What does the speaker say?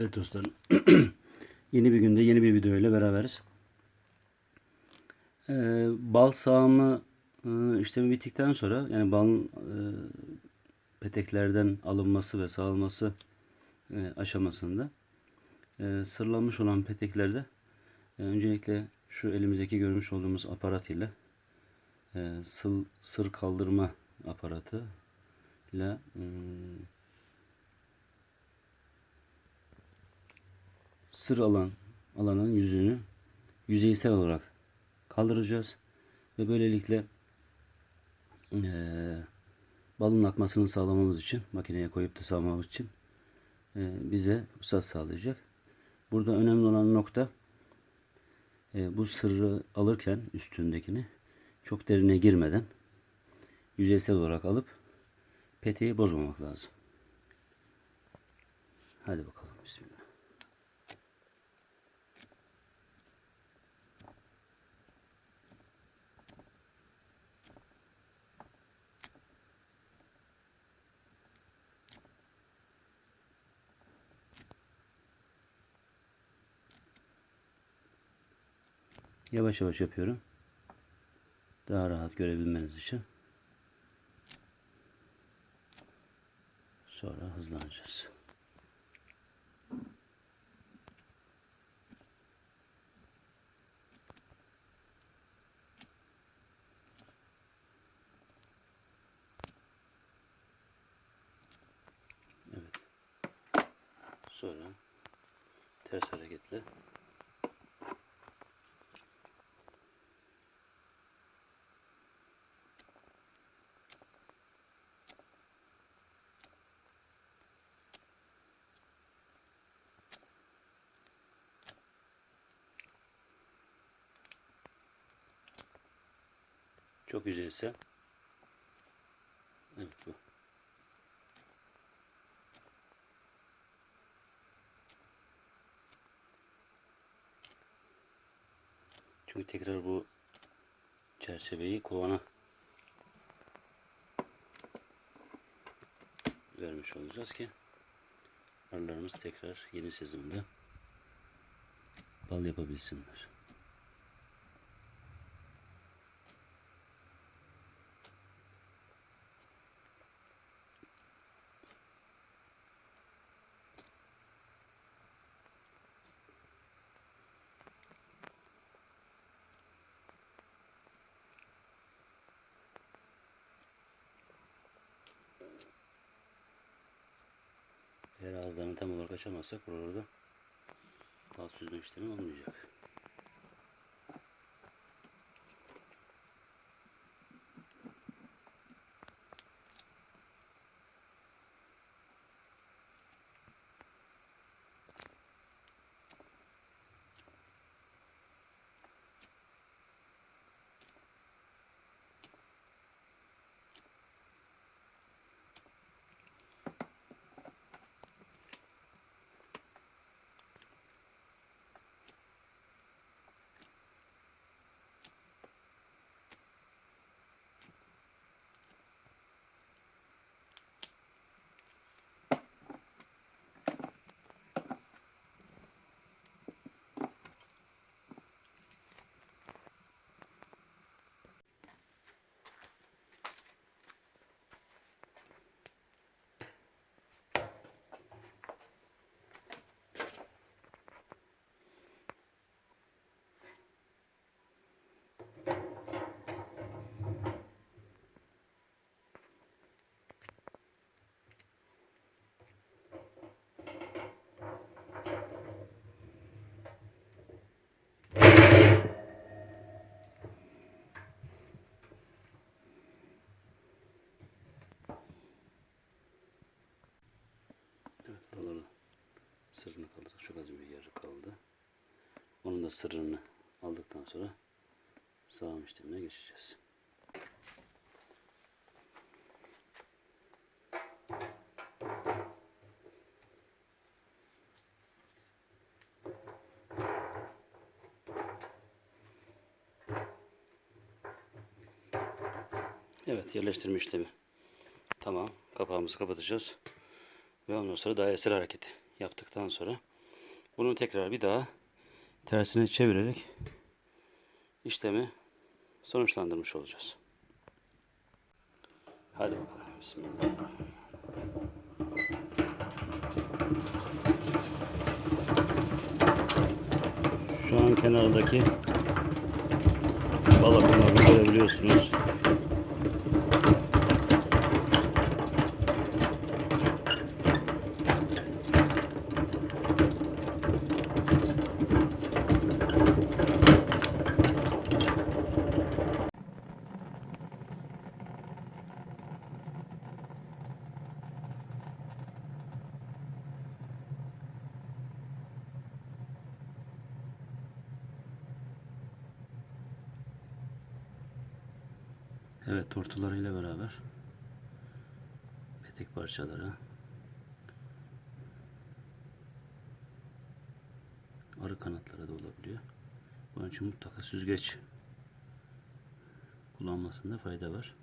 Evet dostlarım. yeni bir günde yeni bir video ile beraberiz. Ee, bal sağımı e, işlemi bittikten sonra yani balın e, peteklerden alınması ve sağılması e, aşamasında e, sırlanmış olan peteklerde e, öncelikle şu elimizdeki görmüş olduğumuz aparat ile e, sıl, sır kaldırma aparatı ile e, sır alan alanın yüzünü yüzeysel olarak kaldıracağız ve böylelikle eee, balın akmasını sağlamamız için makineye koyup da sağlamamız için eee, bize fırsat sağlayacak. Burada önemli olan nokta eee, bu sırrı alırken üstündekini çok derine girmeden yüzeysel olarak alıp peteği bozmamak lazım. Hadi bakalım bismillah. Yavaş yavaş yapıyorum. Daha rahat görebilmeniz için. Sonra hızlanacağız. Evet. Sonra ters hareketle Çok yüzeysel. Evet bu. Çünkü tekrar bu çerçeveyi kovana vermiş olacağız ki arılarımız tekrar yeni sezonda bal yapabilsinler. Eğer ağızlarını tam olarak açamazsak burada bal süzme işlemi olmayacak. Buraları sırrını kaldırdık. Çok az bir yer kaldı. Onun da sırrını aldıktan sonra sağım işlemine geçeceğiz. Evet yerleştirme işlemi. Tamam. Kapağımızı kapatacağız. Ve ondan sonra daha esir hareketi yaptıktan sonra Bunu tekrar bir daha tersine çevirerek işlemi sonuçlandırmış olacağız. Hadi bakalım. Bismillah. Şu an kenardaki balkonları görebiliyorsunuz. Evet tortularıyla beraber petek parçaları arı kanatları da olabiliyor. Bunun için mutlaka süzgeç kullanmasında fayda var.